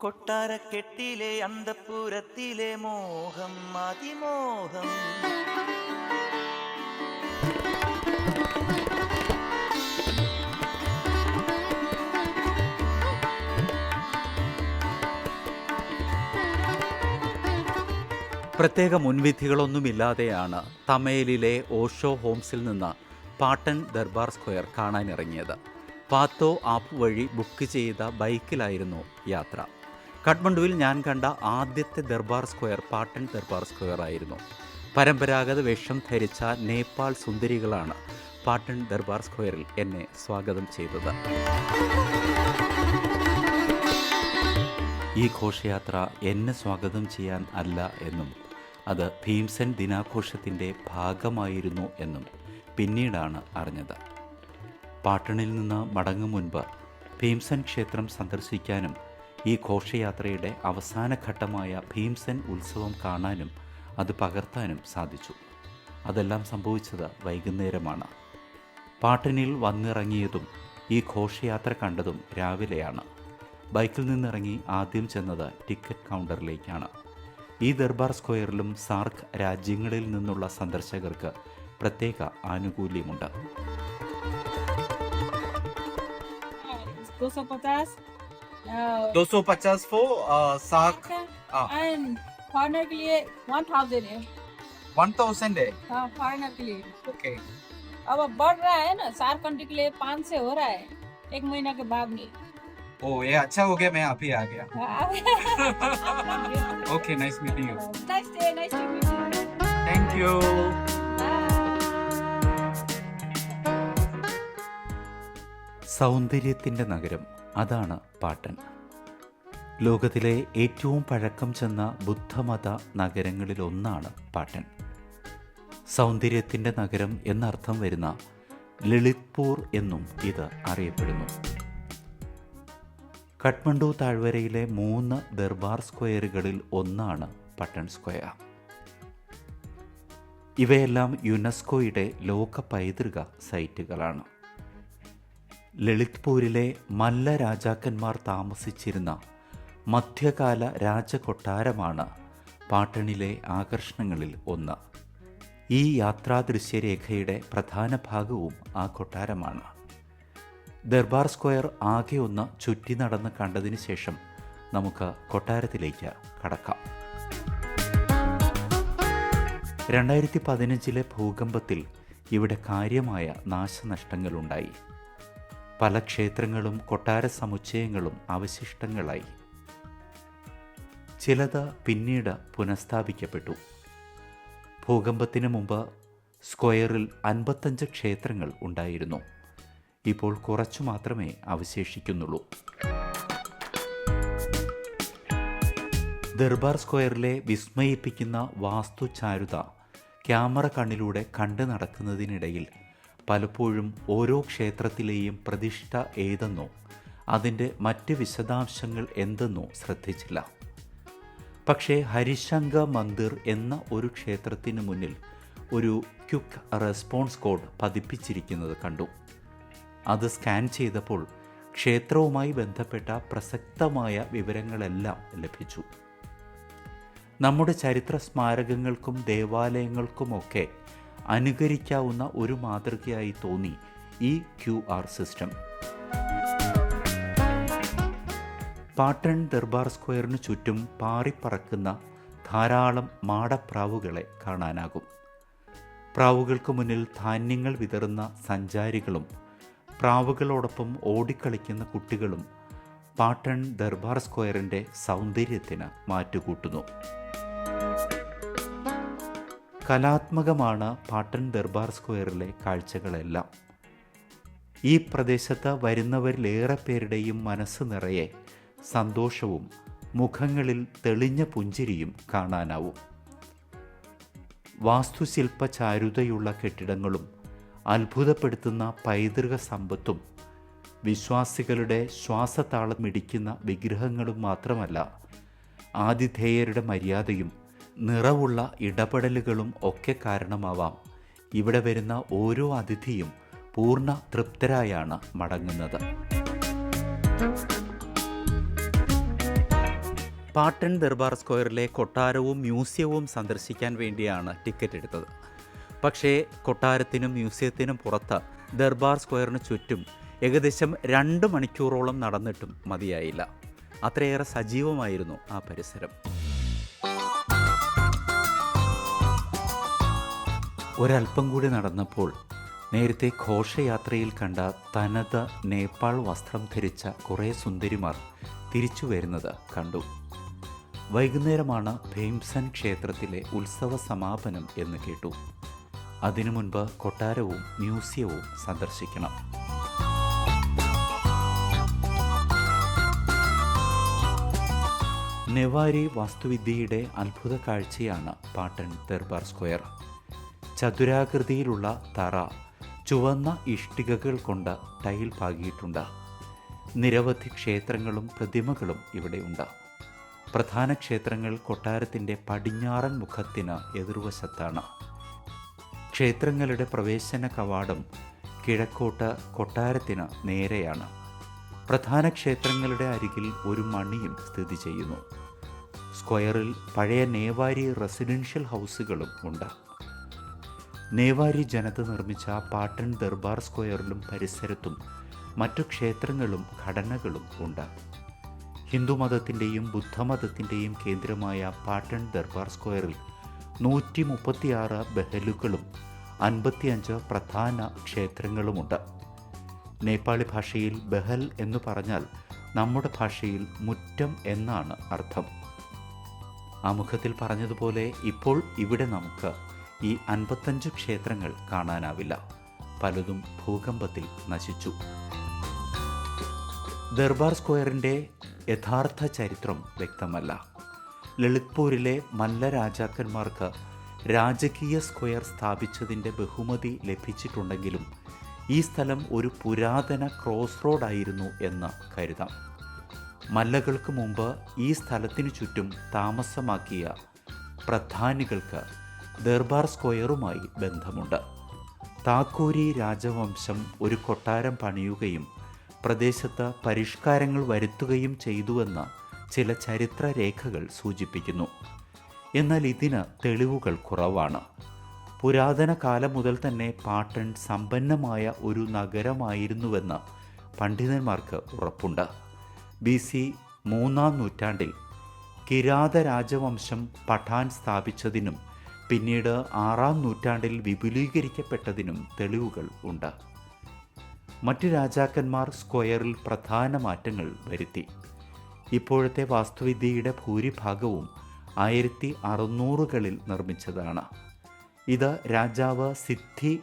കൊട്ടാരക്കെട്ടിലെ അന്തപ്പുരത്തിലെ മോഹം അതിമോഹം. പ്രത്യേക മുൻവിധികളൊന്നുമില്ലാതെയാണ് തമേലിലെ ഓഷോ ഹോംസിൽ നിന്ന് പാട്ടൻ ദർബാർ സ്ക്വയർ കാണാനിറങ്ങിയത്. പാത്തോ ആപ്പ് വഴി ബുക്ക് ചെയ്ത ബൈക്കിലായിരുന്നു യാത്ര. കാഠ്മണ്ഡുവിൽ ഞാൻ കണ്ട ആദ്യത്തെ ദർബാർ സ്ക്വയർ പാട്ടൻ ദർബാർ സ്ക്വയർ ആയിരുന്നു. പരമ്പരാഗത വേഷം ധരിച്ച നേപ്പാൾ സുന്ദരികളാണ് പാട്ടൻ ദർബാർ സ്ക്വയറിൽ എന്നെ സ്വാഗതം ചെയ്തത്. ഈ ഘോഷയാത്ര എന്നെ സ്വാഗതം ചെയ്യാൻ അല്ല എന്നും അത് ഭീംസൻ ദിനാഘോഷത്തിന്റെ ഭാഗമായിരുന്നു എന്നും പിന്നീടാണ് അറിഞ്ഞത്. പാട്ടണിൽ നിന്ന് മടങ്ങും മുൻപ് ഭീംസൻ ക്ഷേത്രം സന്ദർശിക്കാനും ഈ ഘോഷയാത്രയുടെ അവസാന ഘട്ടമായ ഭീംസൻ ഉത്സവം കാണാനും അത് പകർത്താനും സാധിച്ചു. അതെല്ലാം സംഭവിച്ചത് വൈകുന്നേരമാണ്. പാട്ടിനിൽ വന്നിറങ്ങിയതും ഈ ഘോഷയാത്ര കണ്ടതും രാവിലെയാണ്. ബൈക്കിൽ നിന്നിറങ്ങി ആദ്യം ചെന്നത് ടിക്കറ്റ് കൗണ്ടറിലേക്കാണ്. ഈ ദർബാർ സ്ക്വയറിലും സാർക്ക് രാജ്യങ്ങളിൽ നിന്നുള്ള സന്ദർശകർക്ക് പ്രത്യേക ആനുകൂല്യമുണ്ട്. दो सौ पचास 250 फो साक हाँ। एंड फॉरनर के लिए वन थाउजेंड है 1000 है हाँ फॉरनर के लिए ओके अब अब बढ़ रहा है ना चार कंट्री के लिए पाँच से हो रहा है एक महीना के बाद में ओ ये अच्छा हो गया मैं आप ही आ गया nice okay nice meeting you day nice to meet you thank you സൗന്ദര്യത്തിൻ്റെ നഗരം അതാണ് പാട്ടൻ. ലോകത്തിലെ ഏറ്റവും പഴക്കം ചെന്ന ബുദ്ധമത നഗരങ്ങളിലൊന്നാണ് പാട്ടൻ. സൗന്ദര്യത്തിന്റെ നഗരം എന്നർത്ഥം വരുന്ന ലളിത്പൂർ എന്നും ഇത് അറിയപ്പെടുന്നു. കഠ്മണ്ഡു താഴ്വരയിലെ മൂന്ന് ദർബാർ സ്ക്വയറുകളിൽ ഒന്നാണ് പട്ടൺ സ്ക്വയർ. ഇവയെല്ലാം യുനെസ്കോയുടെ ലോക പൈതൃക സൈറ്റുകളാണ്. ലളിത്പൂരിലെ മല്ല രാജാക്കന്മാർ താമസിച്ചിരുന്ന മധ്യകാല രാജകൊട്ടാരമാണ് പാട്ടണിലെ ആകർഷണങ്ങളിൽ ഒന്ന്. ഈ യാത്രാദൃശ്യരേഖയുടെ പ്രധാന ഭാഗവും ആ കൊട്ടാരമാണ്. ദർബാർ സ്ക്വയർ ആകെ ഒന്ന് ചുറ്റി നടന്ന് കണ്ടതിന് ശേഷം നമുക്ക് കൊട്ടാരത്തിലേക്ക് കടക്കാം. രണ്ടായിരത്തി പതിനഞ്ചിലെ ഭൂകമ്പത്തിൽ ഇവിടെ കാര്യമായ നാശനഷ്ടങ്ങളുണ്ടായി. പല ക്ഷേത്രങ്ങളും കൊട്ടാര സമുച്ചയങ്ങളും അവശിഷ്ടങ്ങളായി. ചിലത് പിന്നീട് പുനഃസ്ഥാപിക്കപ്പെട്ടു. ഭൂകമ്പത്തിന് മുമ്പ് സ്ക്വയറിൽ അൻപത്തഞ്ച് ക്ഷേത്രങ്ങൾ ഉണ്ടായിരുന്നു. ഇപ്പോൾ കുറച്ചു മാത്രമേ അവശേഷിക്കുന്നുള്ളൂ. ദർബാർ സ്ക്വയറിലെ വിസ്മയിപ്പിക്കുന്ന വാസ്തുചാരുത ക്യാമറ കണ്ണിലൂടെ കണ്ടു നടക്കുന്നതിനിടയിൽ പലപ്പോഴും ഓരോ ക്ഷേത്രത്തിലെയും പ്രതിഷ്ഠ ഏതെന്നോ അതിന്റെ മറ്റ് വിശദാംശങ്ങൾ എന്തെന്നോ ശ്രദ്ധിച്ചില്ല. പക്ഷേ ഹരിശങ്ക മന്ദിർ എന്ന ഒരു ക്ഷേത്രത്തിന് മുന്നിൽ ഒരു ക്യുക്ക് റെസ്പോൺസ് കോഡ് പതിപ്പിച്ചിരിക്കുന്നത് കണ്ടു. അത് സ്കാൻ ചെയ്തപ്പോൾ ക്ഷേത്രവുമായി ബന്ധപ്പെട്ട പ്രസക്തമായ വിവരങ്ങളെല്ലാം ലഭിച്ചു. നമ്മുടെ ചരിത്ര സ്മാരകങ്ങൾക്കും ദേവാലയങ്ങൾക്കുമൊക്കെ അനുകരിക്കാവുന്ന ഒരു മാതൃകയായി തോന്നി ഈ Q R system. Patan Durbar സ്ക്വയറിനു ചുറ്റും പാറിപ്പറക്കുന്ന ധാരാളം മാടപ്രാവുകളെ കാണാനാകും. പ്രാവുകൾക്ക് മുന്നിൽ ധാന്യങ്ങൾ വിതറുന്ന സഞ്ചാരികളും പ്രാവുകളോടൊപ്പം ഓടിക്കളിക്കുന്ന കുട്ടികളും പാട്ടൺ ദർബാർ സ്ക്വയറിന്റെ സൗന്ദര്യത്തിന് മാറ്റുകൂട്ടുന്നു. കലാത്മകമാണ് പാട്ടൺ ദർബാർ സ്ക്വയറിലെ കാഴ്ചകളെല്ലാം. ഈ പ്രദേശത്ത് വരുന്നവരിലേറെ പേരുടെയും മനസ്സ് നിറയെ സന്തോഷവും മുഖങ്ങളിൽ തെളിഞ്ഞ പുഞ്ചിരിയും കാണാനാവും. വാസ്തുശില്പ ചാരുതയുള്ള കെട്ടിടങ്ങളും അത്ഭുതപ്പെടുത്തുന്ന പൈതൃക സമ്പത്തും വിശ്വാസികളുടെ ശ്വാസതാളമിടിക്കുന്ന വിഗ്രഹങ്ങളും മാത്രമല്ല ആതിഥേയരുടെ മര്യാദയും നിറവുള്ള ഇടപെടലുകളും ഒക്കെ കാരണമാവാം. ഇവിടെ വരുന്ന ഓരോ അതിഥിയും പൂർണ തൃപ്തരായാണ് മടങ്ങുന്നത്. പാട്ടൺ ദർബാർ സ്ക്വയറിലെ കൊട്ടാരവും മ്യൂസിയവും സന്ദർശിക്കാൻ വേണ്ടിയാണ് ടിക്കറ്റ് എടുത്തത്. പക്ഷേ കൊട്ടാരത്തിനും മ്യൂസിയത്തിനും പുറത്ത് ദർബാർ സ്ക്വയറിന് ചുറ്റും ഏകദേശം രണ്ട് മണിക്കൂറോളം നടന്നിട്ടും മതിയായില്ല. അത്രയേറെ സജീവമായിരുന്നു ആ പരിസരം. ഒരല്പം കൂടി നടന്നപ്പോൾ നേരത്തെ ഘോഷയാത്രയിൽ കണ്ട തനത് നേപ്പാൾ വസ്ത്രം ധരിച്ച കുറേ സുന്ദരിമാർ തിരിച്ചു വരുന്നത് കണ്ടു. വൈകുന്നേരമാണ് ഭീംസൻ ക്ഷേത്രത്തിലെ ഉത്സവ സമാപനം എന്ന് കേട്ടു. അതിനു മുൻപ് കൊട്ടാരവും മ്യൂസിയവും സന്ദർശിക്കണം. നെവാരി വാസ്തുവിദ്യയുടെ അത്ഭുത കാഴ്ചയാണ് പാട്ടൺ ദർബാർ സ്ക്വയർ. ചതുരാകൃതിയിലുള്ള തറ ചുവന്ന ഇഷ്ടികകൾ കൊണ്ട് ടൈൽ പാകിയിട്ടുണ്ട്. നിരവധി ക്ഷേത്രങ്ങളും പ്രതിമകളും ഇവിടെയുണ്ട് പ്രധാന ക്ഷേത്രങ്ങൾ കൊട്ടാരത്തിന്റെ പടിഞ്ഞാറൻ മുഖത്തിന് എതിർവശത്താണ്. ക്ഷേത്രങ്ങളുടെ പ്രവേശന കവാടം കിഴക്കോട്ട് കൊട്ടാരത്തിന് നേരെയാണ്. പ്രധാന ക്ഷേത്രങ്ങളുടെ അരികിൽ ഒരു മണിയും സ്ഥിതി ചെയ്യുന്നു. സ്ക്വയറിൽ പഴയ നേവാരി റെസിഡൻഷ്യൽ ഹൗസുകളും ഉണ്ട്. നേവാരി ജനത നിർമ്മിച്ച പാട്ടൺ ദർബാർ സ്ക്വയറിലും പരിസരത്തും മറ്റു ക്ഷേത്രങ്ങളും ഘടനകളും ഉണ്ട്. ഹിന്ദുമതത്തിന്റെയും ബുദ്ധമതത്തിന്റെയും കേന്ദ്രമായ പാട്ടൺ ദർബാർ സ്ക്വയറിൽ നൂറ്റി മുപ്പത്തിയാറ് ബഹലുകളും അൻപത്തിയഞ്ച് പ്രധാന ക്ഷേത്രങ്ങളുമുണ്ട്. നേപ്പാളി ഭാഷയിൽ ബഹൽ എന്ന് പറഞ്ഞാൽ നമ്മുടെ ഭാഷയിൽ മുറ്റം എന്നാണ് അർത്ഥം. ആമുഖത്തിൽ പറഞ്ഞതുപോലെ ഇപ്പോൾ ഇവിടെ നമുക്ക് ഈ അൻപത്തഞ്ച് ക്ഷേത്രങ്ങൾ കാണാനാവില്ല. പലതും ഭൂകമ്പത്തിൽ നശിച്ചു. ദർബാർ സ്ക്വയറിന്റെ യഥാർത്ഥ ചരിത്രം വ്യക്തമല്ല. ലളിത്പൂരിലെ മല്ല രാജാക്കന്മാർക്ക് രാജകീയ സ്ക്വയർ സ്ഥാപിച്ചതിന്റെ ബഹുമതി ലഭിച്ചിട്ടുണ്ടെങ്കിലും ഈ സ്ഥലം ഒരു പുരാതന ക്രോസ് റോഡായിരുന്നു എന്ന് കരുതാം. മല്ലകൾക്ക് മുമ്പ് ഈ സ്ഥലത്തിനു ചുറ്റും താമസമാക്കിയ പ്രധാനികൾക്ക് ദർബാർ സ്ക്വയറുമായി ബന്ധമുണ്ട്. താക്കൂരി രാജവംശം ഒരു കൊട്ടാരം പണിയുകയും പ്രദേശത്ത് പരിഷ്കാരങ്ങൾ വരുത്തുകയും ചെയ്തുവെന്ന് ചില ചരിത്ര രേഖകൾ സൂചിപ്പിക്കുന്നു. എന്നാൽ ഇതിന് തെളിവുകൾ കുറവാണ്. പുരാതന കാലം മുതൽ തന്നെ പാട്ടൺ സമ്പന്നമായ ഒരു നഗരമായിരുന്നുവെന്ന് പണ്ഡിതന്മാർക്ക് ഉറപ്പുണ്ട്. ബി സി മൂന്നാം നൂറ്റാണ്ടിൽ കിരാത രാജവംശം പഠാൻ സ്ഥാപിച്ചതിനും പിന്നീട് ആറാം നൂറ്റാണ്ടിൽ വിപുലീകരിക്കപ്പെട്ടതിനും തെളിവുകൾ ഉണ്ട്. മറ്റ് രാജാക്കന്മാർ സ്ക്വയറിൽ പ്രധാന മാറ്റങ്ങൾ വരുത്തി. ഇപ്പോഴത്തെ വാസ്തുവിദ്യയുടെ ഭൂരിഭാഗവും ആയിരത്തി അറുന്നൂറുകളിൽ നിർമ്മിച്ചതാണ്. ഇത് രാജാവ് സിദ്ധി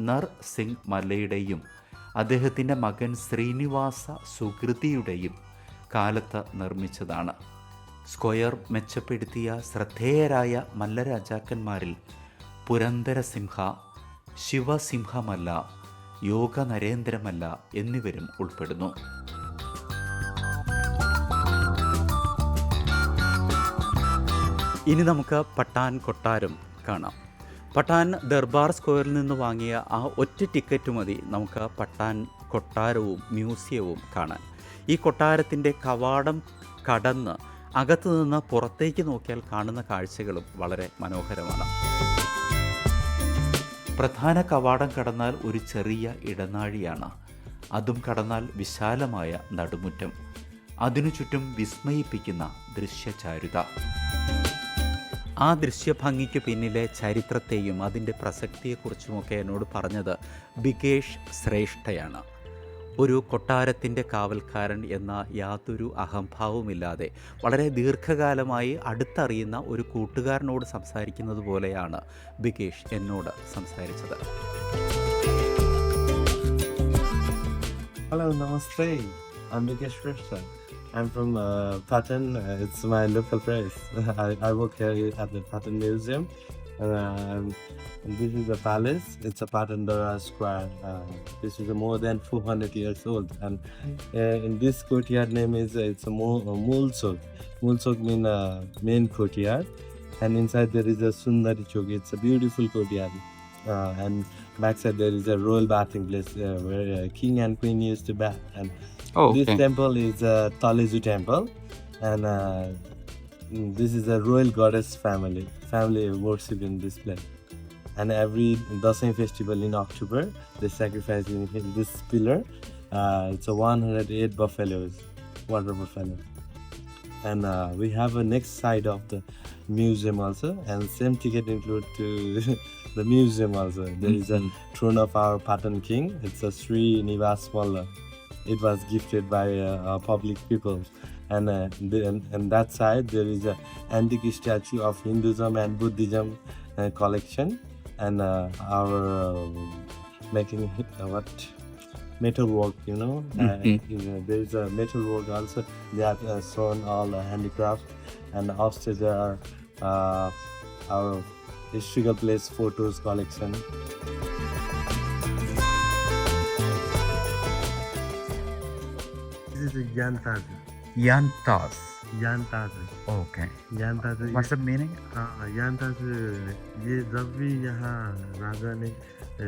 നർ സിംഗ് മല്ലയുടെയും അദ്ദേഹത്തിന്റെ മകൻ ശ്രീനിവാസ സുകൃതിയുടെയും കാലത്ത് നിർമ്മിച്ചതാണ്. സ്ക്വയർ മെച്ചപ്പെടുത്തിയ ശ്രദ്ധേയരായ മല്ലരാജാക്കന്മാരിൽ പുരന്തരസിംഹ ശിവസിംഹമല്ല യോഗ നരേന്ദ്രമല്ല എന്നിവരും ഉൾപ്പെടുന്നു. ഇനി നമുക്ക് പട്ടാൻ കൊട്ടാരം കാണാം. പട്ടാൻ ദർബാർ സ്ക്വയറിൽ നിന്ന് വാങ്ങിയ ആ ഒറ്റ ടിക്കറ്റ് മതി നമുക്ക് പട്ടാൻ കൊട്ടാരവും മ്യൂസിയവും കാണാൻ. ഈ കൊട്ടാരത്തിന്റെ കവാടം കടന്ന് അകത്തു നിന്ന് പുറത്തേക്ക് നോക്കിയാൽ കാണുന്ന കാഴ്ചകളും വളരെ മനോഹരമാണ്. പ്രധാന കവാടം കടന്നാൽ ഒരു ചെറിയ ഇടനാഴിയാണ്. അതും കടന്നാൽ വിശാലമായ നടുമുറ്റം. അതിനു ചുറ്റും വിസ്മയിപ്പിക്കുന്ന ദൃശ്യചാരുത. ആ ദൃശ്യഭംഗിക്ക് പിന്നിലെ ചരിത്രത്തെയും അതിന്റെ പ്രസക്തിയെക്കുറിച്ചുമൊക്കെ എന്നോട് പറഞ്ഞത് ബികേഷ് ശ്രേഷ്ഠയാണ്. ഒരു കൊട്ടാരത്തിന്റെ കാവൽക്കാരൻ എന്ന യാതൊരു അഹംഭാവമില്ലാതെ വളരെ ദീർഘകാലമായി അടുത്തറിയുന്ന ഒരു കൂട്ടുകാരനോട് സംസാരിക്കുന്നത് പോലെയാണ് ബികേഷ് എന്നോട് സംസാരിച്ചത് hello namaste I'm. I'm from uh, Patan. Uh, it's my local place. I, I work here at the Patan Museum. Um, and this is a palace. It's a Patandara Square. Uh, this is a more than 400 years old. And uh, in this courtyard name is uh, it's a Mo- uh, Mulsok. Mulsok mean uh, main courtyard. And inside there is a Sundari Chok. It's a beautiful courtyard. Uh, and backside there is a royal bathing place uh, where uh, king and queen used to bath. And Oh, this okay. temple is a Talezu temple, and uh, this is a royal goddess family. Family worship in this place. And every Dasai festival in October, they sacrifice in this pillar. Uh, it's a 108 buffaloes, water buffalo. And uh, we have a next side of the museum also, and same ticket include to the museum also. There is a throne of our Patan king. It's a Sri Nivas Malla. It was gifted by uh, public people, and uh, the, and, and that side there is a antique statue of Hinduism and Buddhism uh, collection, and uh, our uh, making uh, what metal work, you know. Uh, Mhm. you know, there is a metal work also. They have uh, shown all uh, handicraft, and upstairs there are uh, our historical place photos collection. This is a Yantas. जानता से okay जानता से मतलब meaning ये जब भी यहाँ राजा ने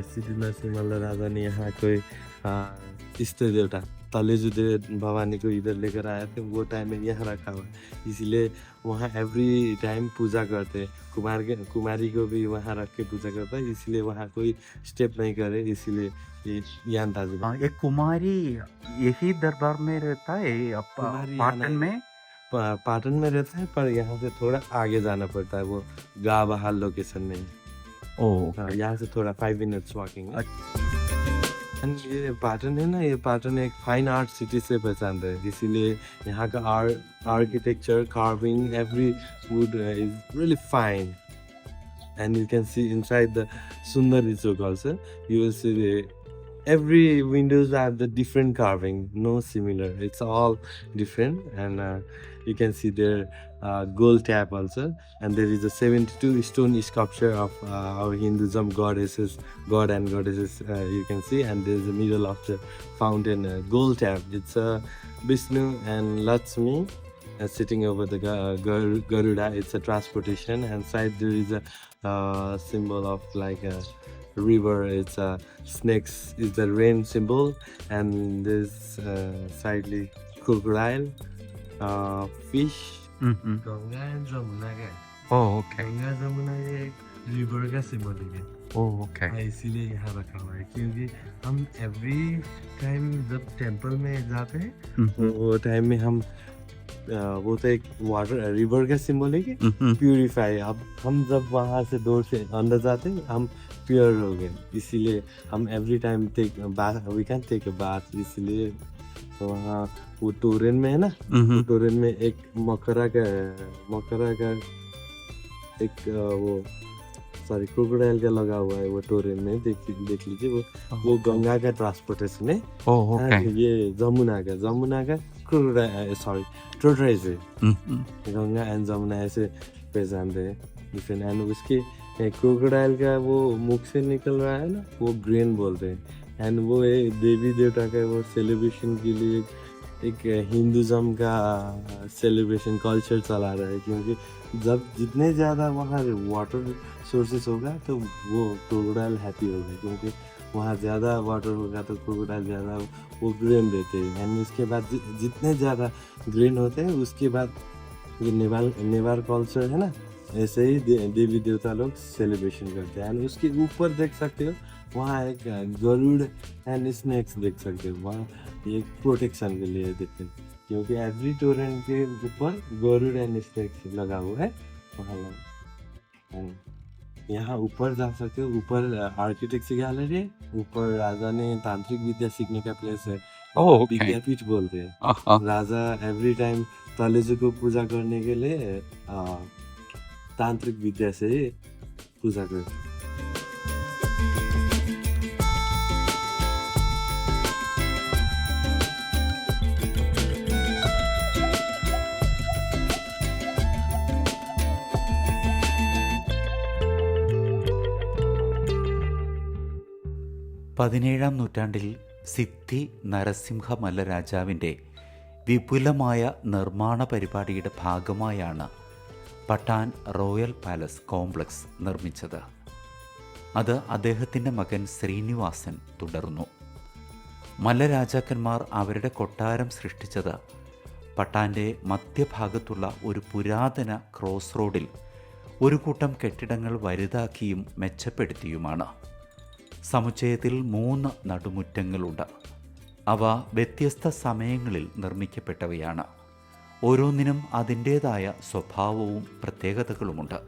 सिद्धना से मतलब राजा ने यहाँ कोई इष्ट देवता तलेजू देव भवानी को इधर लेकर आए थे वो टाइम में यहाँ रखा हुआ इसलिए वहाँ एवरी टाइम पूजा करते कुमार के कुमारी को भी वहाँ रख के पूजा करता है इसलिए वहाँ कोई स्टेप नहीं करे इसलिए ये यान ताज एक कुमारी यही दरबार में रहता है कुमारी पाटन। में पा- पाटन में रहता है पर यहाँ से थोड़ा आगे जाना पड़ता है वो गाँव बहाल लोकेशन में ओ हाँ, यहाँ से थोड़ा फाइव मिनट्स वॉकिंग। एंड ये पाटन है ना ये पाटन एक फाइन आर्ट सिटी से पहचानते हैं इसीलिए यहाँ का architecture carving every wood is really fine and can see inside the Sundar Rizok also you will see the every windows have the different carving no similar. It's all different and uh, you can see their uh, gold tap also. And there is a 72 stone sculpture of uh, our Hinduism goddesses god and goddesses uh, you can see. And there's the middle of the fountain uh, gold tap. It's uh, Vishnu and Lakshmi uh, sitting over the Gar- Garuda. It's a transportation, and side there is a uh, symbol of like a river. It's a snakes is the rain symbol, and this uh, sidely crocodile, uh, fish. Ganga and Jamuna का ओ okay Ganga Jamuna ये river का symbol है ओ okay हाँ, इसीलिए यहाँ रखा हुआ है क्योंकि हम एवरी टाइम जब टेंपल में जाते हैं तो वो टाइम में हम अ, वो तो एक वाटर रिवर का सिंबल है कि प्यूरिफाई अब हम जब वहाँ से डोर से अंदर जाते हैं हम प्योर हो गए। इसीलिए हम every time take bath we can take a bath इसलिए वहाँ वो टोरेन में है ना? हम्म। टोरेन में एक मकरा का मकरा का एक वो सॉरी क्रोकोडाइल का लगा हुआ है वो टोरेन में। देख देख लीजिए वो वो गंगा का ट्रांसपोर्टेशन है। हाँ, ये जमुना का जमुना का सॉरी टोटराइज है गंगा एंड जमुना ऐसे पहचानते हैं एंड उसके क्रोकोडाइल का वो मुख से निकल रहा है ना वो ग्रेन बोलते हैं। एंड वो एक देवी देवता का वो सेलिब्रेशन के लिए एक हिंदुज़म का सेलिब्रेशन कल्चर चला रहा है। क्योंकि जब जितने ज़्यादा वहाँ वाटर सोर्सेस होगा तो वो क्रोकोडाइल हैप्पी होगा। क्योंकि वहाँ ज़्यादा वाटर होगा तो क्रोकोडाइल ज़्यादा वो ग्रेन देते हैं। एंड उसके बाद जितने ज़्यादा ग्रेन होते हैं, उसके बाद ये नेवाल, नेवार कल्चर है ना, ऐसे ही देवी देवता लोग सेलिब्रेशन करते हैं। एंड उसके ऊपर देख सकते हो, वहाँ एक गरुड़ एंड स्नैक्स देख सकते हो। वहाँ ये प्रोटेक्शन के लिए देते हैं, क्योंकि एवरी टोरेंट के ऊपर गरुड़ एंड स्नैक्स लगा हुआ है। वहाँ and यहाँ ऊपर जा सकते हो ऊपर आर्किटेक्चर गैलरी है? ऊपर राजा ने तांत्रिक विद्या सीखने का प्लेस है। ओह ओके विद्यापीठ बोलते हैं। राजा एवरी टाइम तालेजू को पूजा करने के लिए तांत्रिक विद्या से पूजा करते പതിനേഴാം നൂറ്റാണ്ടിൽ സിദ്ധി നരസിംഹ മല്ല രാജാവിന്റെ വിപുലമായ നിർമ്മാണ പരിപാടിയുടെ ഭാഗമായാണ് പട്ടാൻ റോയൽ പാലസ് കോംപ്ലക്സ് നിർമ്മിച്ചത്. അത് അദ്ദേഹത്തിന്റെ മകൻ ശ്രീനിവാസൻ തുടർന്നു. മല്ല രാജാക്കന്മാർ അവരുടെ കൊട്ടാരം സൃഷ്ടിച്ചത് പട്ടാന്റെ മധ്യഭാഗത്തുള്ള ഒരു പുരാതന ക്രോസ് റോഡിൽ ഒരു കൂട്ടം കെട്ടിടങ്ങൾ വലുതാക്കിയും മെച്ചപ്പെടുത്തിയുമാണ്. സമുച്ചയത്തിൽ മൂന്ന് നടുമുറ്റങ്ങളുണ്ട്. അവ വ്യത്യസ്ത സമയങ്ങളിൽ നിർമ്മിക്കപ്പെട്ടവയാണ്. ഓരോന്നിനും അതിന്റേതായ സ്വഭാവവും പ്രത്യേകതകളുമുണ്ട്.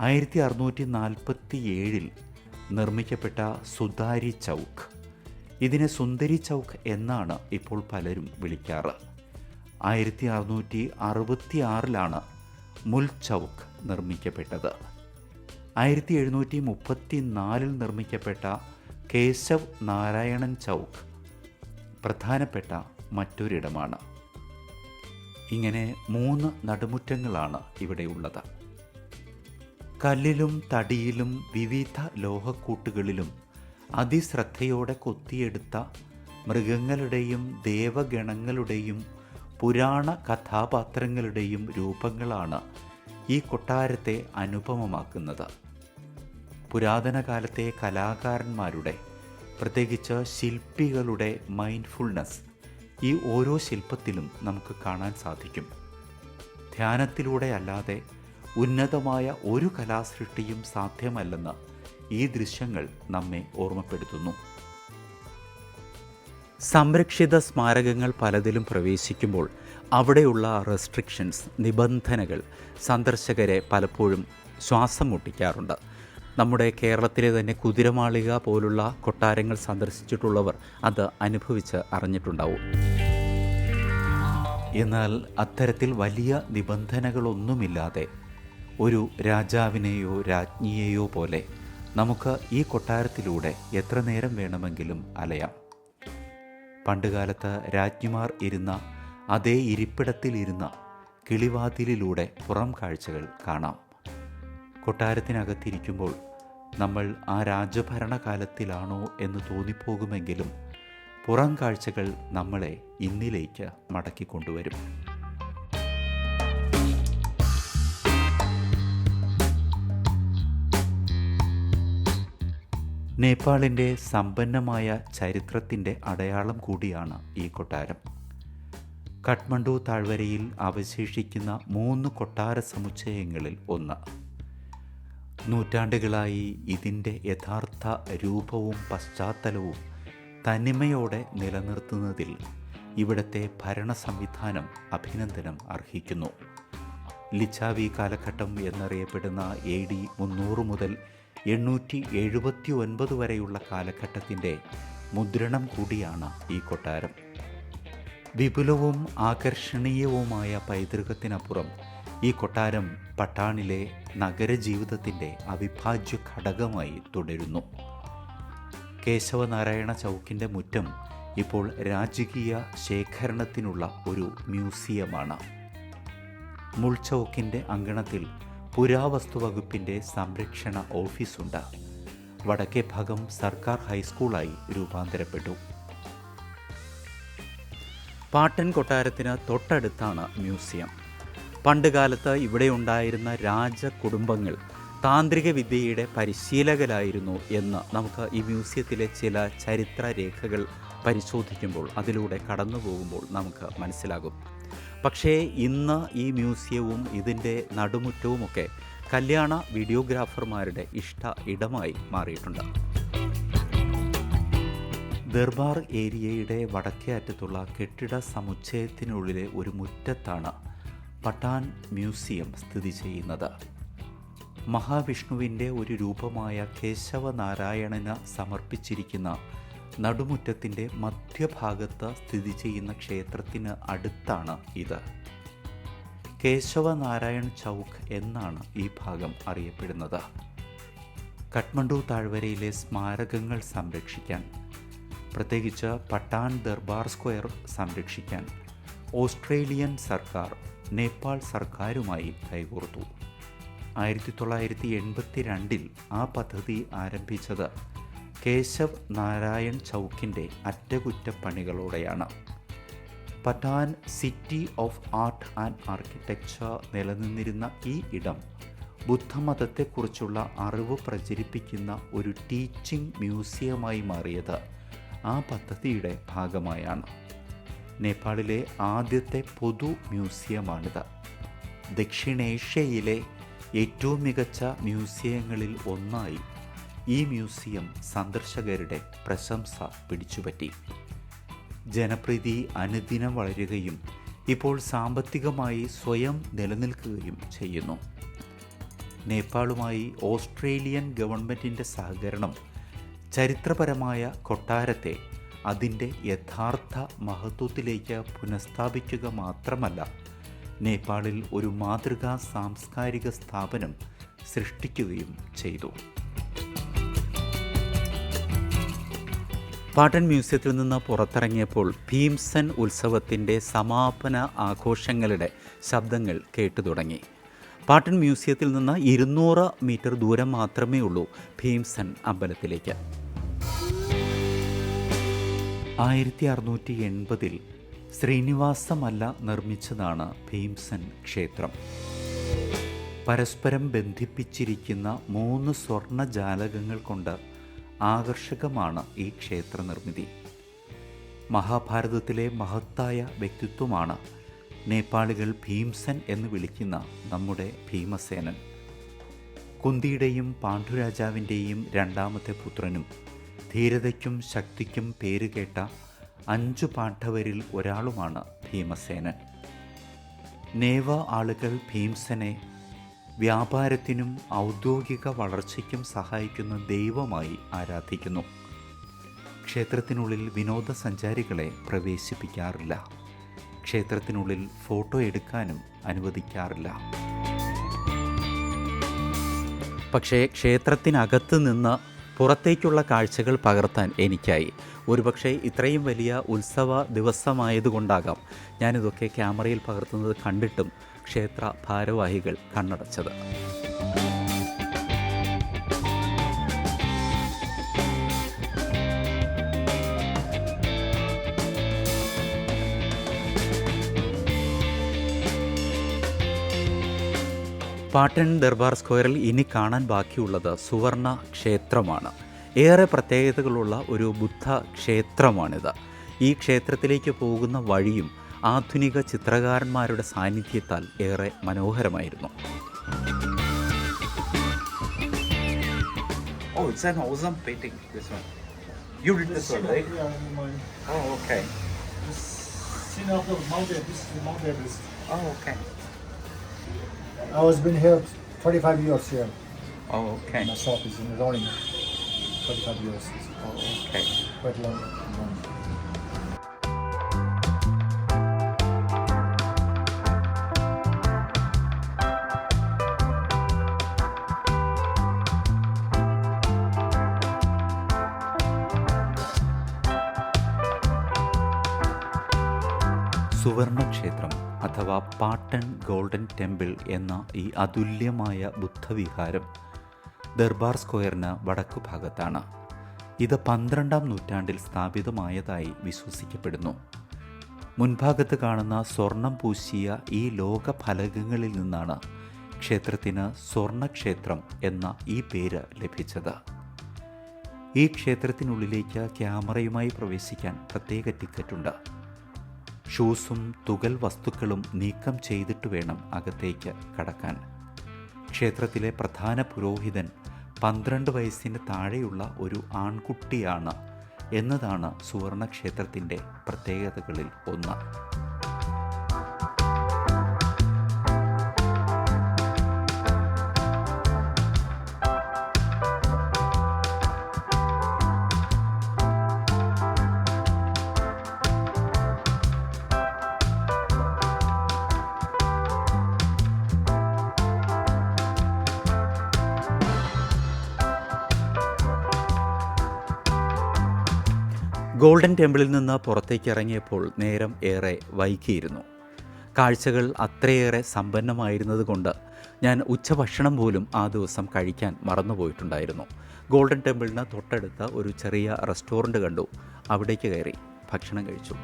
ആയിരത്തി അറുന്നൂറ്റി നാൽപ്പത്തി ഏഴിൽ നിർമ്മിക്കപ്പെട്ട സുതാരി ചൗക്ക്. ഇതിനെ സുന്ദരി ചൗക്ക് എന്നാണ് ഇപ്പോൾ പലരും വിളിക്കാറ്. ആയിരത്തി അറുന്നൂറ്റി അറുപത്തി ആറിലാണ് മുൽ ചൗക്ക് നിർമ്മിക്കപ്പെട്ടത്. ആയിരത്തി എഴുന്നൂറ്റി മുപ്പത്തി നാലിൽ നിർമ്മിക്കപ്പെട്ട കേശവ് നാരായണൻ ചൗക്ക് പ്രധാനപ്പെട്ട മറ്റൊരിടമാണ്. ഇങ്ങനെ മൂന്ന് നടുമുറ്റങ്ങളാണ് ഇവിടെയുള്ളത് കല്ലിലും തടിയിലും വിവിധ ലോഹക്കൂട്ടുകളിലും അതിശ്രദ്ധയോടെ കൊത്തിയെടുത്ത മൃഗങ്ങളുടെയും ദേവഗണങ്ങളുടെയും പുരാണ കഥാപാത്രങ്ങളുടെയും രൂപങ്ങളാണ് ഈ കൊട്ടാരത്തെ അനുപമമാക്കുന്നത്. പുരാതന കാലത്തെ കലാകാരന്മാരുടെ പ്രത്യേകിച്ച് ശില്പികളുടെ മൈൻഡ്ഫുൾനെസ് ഈ ഓരോ ശില്പത്തിലും നമുക്ക് കാണാൻ സാധിക്കും. ധ്യാനത്തിലൂടെ അല്ലാതെ ഉന്നതമായ ഒരു കലാസൃഷ്ടിയും സാധ്യമല്ലെന്ന് ഈ ദൃശ്യങ്ങൾ നമ്മെ ഓർമ്മപ്പെടുത്തുന്നു. സംരക്ഷിത സ്മാരകങ്ങൾ പലതിലും പ്രവേശിക്കുമ്പോൾ അവിടെയുള്ള റെസ്ട്രിക്ഷൻസ് നിബന്ധനകൾ സന്ദർശകരെ പലപ്പോഴും ശ്വാസം മുട്ടിക്കാറുണ്ട്. നമ്മുടെ കേരളത്തിലെ തന്നെ കുതിരമാളിക പോലുള്ള കൊട്ടാരങ്ങൾ സന്ദർശിച്ചിട്ടുള്ളവർ അത് അനുഭവിച്ച് അറിഞ്ഞിട്ടുണ്ടാവും. എന്നാൽ അത്തരത്തിൽ വലിയ നിബന്ധനകളൊന്നുമില്ലാതെ ഒരു രാജാവിനെയോ രാജ്ഞിയെയോ പോലെ നമുക്ക് ഈ കൊട്ടാരത്തിലൂടെ എത്ര നേരം വേണമെങ്കിലും അലയാം. പണ്ടുകാലത്ത് രാജ്ഞിമാർ ഇരുന്ന അതേ ഇരിപ്പിടത്തിലിരുന്ന കിളിവാതിലിലൂടെ പുറം കാഴ്ചകൾ കാണാം. കൊട്ടാരത്തിനകത്തിരിക്കുമ്പോൾ നമ്മൾ ആ രാജഭരണകാലത്തിലാണോ എന്ന് തോന്നിപ്പോകുമെങ്കിലും പുറം കാഴ്ചകൾ നമ്മളെ ഇന്നിലേക്ക് മടക്കിക്കൊണ്ടുവരും. നേപ്പാളിന്റെ സമ്പന്നമായ ചരിത്രത്തിന്റെ അടയാളം കൂടിയാണ് ഈ കൊട്ടാരം. കഠ്മണ്ഡു താഴ്വരയിൽ അവശേഷിക്കുന്ന മൂന്ന് കൊട്ടാര സമുച്ചയങ്ങളിൽ ഒന്ന്. നൂറ്റാണ്ടുകളായി ഇതിന്റെ യഥാർത്ഥ രൂപവും പശ്ചാത്തലവും തനിമയോടെ നിലനിർത്തുന്നതിൽ ഇവിടത്തെ ഭരണ സംവിധാനം അഭിനന്ദനം അർഹിക്കുന്നു. ലിച്ചാവി കാലഘട്ടം എന്നറിയപ്പെടുന്ന എ ഡി മുന്നൂറ് മുതൽ എണ്ണൂറ്റി എഴുപത്തി ഒൻപത് വരെയുള്ള കാലഘട്ടത്തിന്റെ മുദ്രണം കൂടിയാണ് ഈ കൊട്ടാരം. വിപുലവും ആകർഷണീയവുമായ പൈതൃകത്തിനപ്പുറം ഈ കൊട്ടാരം പട്ടാണിലെ നഗരജീവിതത്തിന്റെ അവിഭാജ്യ ഘടകമായി തുടരുന്നു. കേശവനാരായണ ചൗക്കിന്റെ മുറ്റം ഇപ്പോൾ രാജകീയ ശേഖരണത്തിനുള്ള ഒരു മ്യൂസിയമാണ്. മുൾചൗക്കിന്റെ അങ്കണത്തിൽ പുരാവസ്തു വകുപ്പിന്റെ സംരക്ഷണ ഓഫീസുണ്ട്. വടക്കേ ഭാഗം സർക്കാർ ഹൈസ്കൂളായി രൂപാന്തരപ്പെട്ടു. പാട്ടൻ കൊട്ടാരത്തിന് തൊട്ടടുത്താണ് മ്യൂസിയം. പണ്ടുകാലത്ത് ഇവിടെ ഉണ്ടായിരുന്ന രാജകുടുംബങ്ങൾ താന്ത്രിക വിദ്യയുടെ പരിശീലകരായിരുന്നു എന്ന് നമുക്ക് ഈ മ്യൂസിയത്തിലെ ചില ചരിത്ര രേഖകൾ പരിശോധിക്കുമ്പോൾ അതിലൂടെ കടന്നു പോകുമ്പോൾ നമുക്ക് മനസ്സിലാകും. പക്ഷേ ഇന്ന് ഈ മ്യൂസിയവും ഇതിന്റെ നടുമുറ്റവുമൊക്കെ കല്യാണ വീഡിയോഗ്രാഫർമാരുടെ ഇഷ്ട ഇടമായി മാറിയിട്ടുണ്ട്. ദർബാർ ഏരിയയുടെ വടക്കേ അറ്റത്തുള്ള കെട്ടിട സമുച്ചയത്തിനുള്ളിലെ ഒരു മുറ്റത്താണ് പട്ടാൻ മ്യൂസിയം സ്ഥിതി ചെയ്യുന്നത്. മഹാവിഷ്ണുവിന്റെ ഒരു രൂപമായ കേശവനാരായണന് സമർപ്പിച്ചിരിക്കുന്ന നടുമുറ്റത്തിന്റെ മധ്യഭാഗത്ത് സ്ഥിതി ചെയ്യുന്ന ക്ഷേത്രത്തിന് അടുത്താണ് ഇത്. കേശവനാരായൺ ചൗക്ക് എന്നാണ് ഈ ഭാഗം അറിയപ്പെടുന്നത്. കഠ്മണ്ഡു താഴ്വരയിലെ സ്മാരകങ്ങൾ സംരക്ഷിക്കാൻ പ്രത്യേകിച്ച് പട്ടാൻ ദർബാർ സ്ക്വയർ സംരക്ഷിക്കാൻ ഓസ്ട്രേലിയൻ സർക്കാർ നേപ്പാൾ സർക്കാരുമായി കൈകോർത്തു. ആയിരത്തി തൊള്ളായിരത്തി എൺപത്തി രണ്ടിൽ ആ പദ്ധതി ആരംഭിച്ചത് കേശവ് നാരായൺ ചൗക്കിന്റെ അറ്റകുറ്റപ്പണികളോടെയാണ്. Patan city of art and architecture നിലനിന്നിരുന്ന ഈ ഇടം ബുദ്ധമതത്തെക്കുറിച്ചുള്ള അറിവ് പ്രചരിപ്പിക്കുന്ന ഒരു ടീച്ചിങ് മ്യൂസിയമായി മാറിയത് ആ പദ്ധതിയുടെ ഭാഗമായാണ്. നേപ്പാളിലെ ആദ്യത്തെ പൊതു മ്യൂസിയമാണിത്. ദക്ഷിണേഷ്യയിലെ ഏറ്റവും മികച്ച മ്യൂസിയങ്ങളിൽ ഒന്നായി ഈ മ്യൂസിയം സന്ദർശകരുടെ പ്രശംസ പിടിച്ചുപറ്റി. ജനപ്രീതി അനുദിനം വളരുകയും ഇപ്പോൾ സാമ്പത്തികമായി സ്വയം നിലനിൽക്കുകയും ചെയ്യുന്നു. നേപ്പാളുമായി ഓസ്ട്രേലിയൻ ഗവൺമെന്റിന്റെ സഹകരണം ചരിത്രപരമായ കൊട്ടാരത്തെ അതിന്റെ യഥാർത്ഥ മഹത്വത്തിലേക്ക് പുനഃസ്ഥാപിക്കുക മാത്രമല്ല നേപ്പാളിൽ ഒരു മാതൃകാ സാംസ്കാരിക സ്ഥാപനം സൃഷ്ടിക്കുകയും ചെയ്തു. പാട്ടൻ മ്യൂസിയത്തിൽ നിന്ന് പുറത്തിറങ്ങിയപ്പോൾ ഭീംസൻ ഉത്സവത്തിന്റെ സമാപന ആഘോഷങ്ങളുടെ ശബ്ദങ്ങൾ കേട്ടു തുടങ്ങി. പാട്ടൻ മ്യൂസിയത്തിൽ നിന്ന് ഇരുന്നൂറ് മീറ്റർ ദൂരം മാത്രമേ ഉള്ളൂ ഭീംസൻ അമ്പലത്തിലേക്ക്. ആയിരത്തി അറുന്നൂറ്റി എൺപതിൽ ശ്രീനിവാസമല്ല നിർമ്മിച്ചതാണ് ഭീംസൻ ക്ഷേത്രം. പരസ്പരം ബന്ധിപ്പിച്ചിരിക്കുന്ന മൂന്ന് സ്വർണ ജാലകങ്ങൾ കൊണ്ട് ആകർഷകമാണ് ഈ ക്ഷേത്ര നിർമ്മിതി മഹാഭാരതത്തിലെ മഹത്തായ വ്യക്തിത്വമാണ് നേപ്പാളികൾ ഭീംസൻ എന്ന് വിളിക്കുന്ന നമ്മുടെ ഭീമസേനൻ. കുന്തിയുടെയും പാണ്ഡുരാജാവിന്റെയും രണ്ടാമത്തെ പുത്രനും ധീരതയ്ക്കും ശക്തിക്കും പേരുകേട്ട അഞ്ചു പാണ്ഡവരിൽ ഒരാളുമാണ് ഭീമസേനൻ. നേവ ആളുകൾ ഭീംസനെ വ്യാപാരത്തിനും ഔദ്യോഗിക വളർച്ചയ്ക്കും സഹായിക്കുന്ന ദൈവമായി ആരാധിക്കുന്നു. ക്ഷേത്രത്തിനുള്ളിൽ വിനോദസഞ്ചാരികളെ പ്രവേശിപ്പിക്കാറില്ല. ക്ഷേത്രത്തിനുള്ളിൽ ഫോട്ടോ എടുക്കാനും അനുവദിക്കാറില്ല. പക്ഷേ ക്ഷേത്രത്തിനകത്ത് നിന്ന് പുറത്തേക്കുള്ള കാഴ്ചകൾ പകർത്താൻ എനിക്കായി. ഒരുപക്ഷെ ഇത്രയും വലിയ ഉത്സവ ദിവസമായതുകൊണ്ടാകാം ഞാനിതൊക്കെ ക്യാമറയിൽ പകർത്തുന്നത് കണ്ടിട്ടും ക്ഷേത്ര ഭാരവാഹികൾ കണ്ണടച്ചത്. പാട്ടൻ ദർബാർ സ്ക്വയറിൽ ഇനി കാണാൻ ബാക്കിയുള്ളത് സുവർണ ക്ഷേത്രമാണ് ഏറെ പ്രത്യേകതകളുള്ള ഒരു ബുദ്ധ ക്ഷേത്രമാണിത് ഈ ക്ഷേത്രത്തിലേക്ക് പോകുന്ന വഴിയും ആധുനിക ചിത്രകാരന്മാരുടെ സാന്നിധ്യത്താൽ ഏറെ മനോഹരമായിരുന്നു Oh, it's an awesome painting, this one. You did this one, right? Oh, okay. Scene of the mountain. This the Mount Everest. Oh, okay. I was been here 25 years here. Oh, okay. My shop is in running 25 years. It's Oh, okay. quite long. long. സുവർണക്ഷേത്രം അഥവാ പാട്ടൺ golden temple എന്ന ഈ അതുല്യമായ ബുദ്ധവിഹാരം ദർബാർ സ്ക്വയറിന് വടക്കു ഭാഗത്താണ്. ഇത് പന്ത്രണ്ടാം നൂറ്റാണ്ടിൽ സ്ഥാപിതമായതായി വിശ്വസിക്കപ്പെടുന്നു. മുൻഭാഗത്ത് കാണുന്ന സ്വർണം പൂശിയ ഈ ലോക ഫലകങ്ങളിൽ നിന്നാണ് ക്ഷേത്രത്തിന് സ്വർണക്ഷേത്രം എന്ന ഈ പേര് ലഭിച്ചത്. ഈ ക്ഷേത്രത്തിനുള്ളിലേക്ക് ക്യാമറയുമായി പ്രവേശിക്കാൻ പ്രത്യേക ടിക്കറ്റുണ്ട്. ഷൂസും തുകൽ വസ്തുക്കളും നീക്കം ചെയ്തിട്ട് വേണം അകത്തേക്ക് കടക്കാൻ. ക്ഷേത്രത്തിലെ പ്രധാന പുരോഹിതൻ പന്ത്രണ്ട് വയസ്സിന് താഴെയുള്ള ഒരു ആൺകുട്ടിയാണ് എന്നതാണ് സുവർണ ക്ഷേത്രത്തിന്റെ പ്രത്യേകതകളിൽ ഒന്ന്. ഗോൾഡൻ ടെമ്പിളിൽ നിന്ന് പുറത്തേക്ക് ഇറങ്ങിയപ്പോൾ നേരം ഏറെ വൈകിയിരുന്നു. കാഴ്ചകൾ അത്രയേറെ സമ്പന്നമായിരുന്നതുകൊണ്ട് ഞാൻ ഉച്ചഭക്ഷണം പോലും ആ ദിവസം കഴിക്കാൻ മറന്നുപോയിട്ടുണ്ടായിരുന്നു. ഗോൾഡൻ ടെമ്പിളിന് തൊട്ടടുത്ത ഒരു ചെറിയ റെസ്റ്റോറന്റ് കണ്ടു. അവിടേക്ക് കയറി ഭക്ഷണം കഴിച്ചു.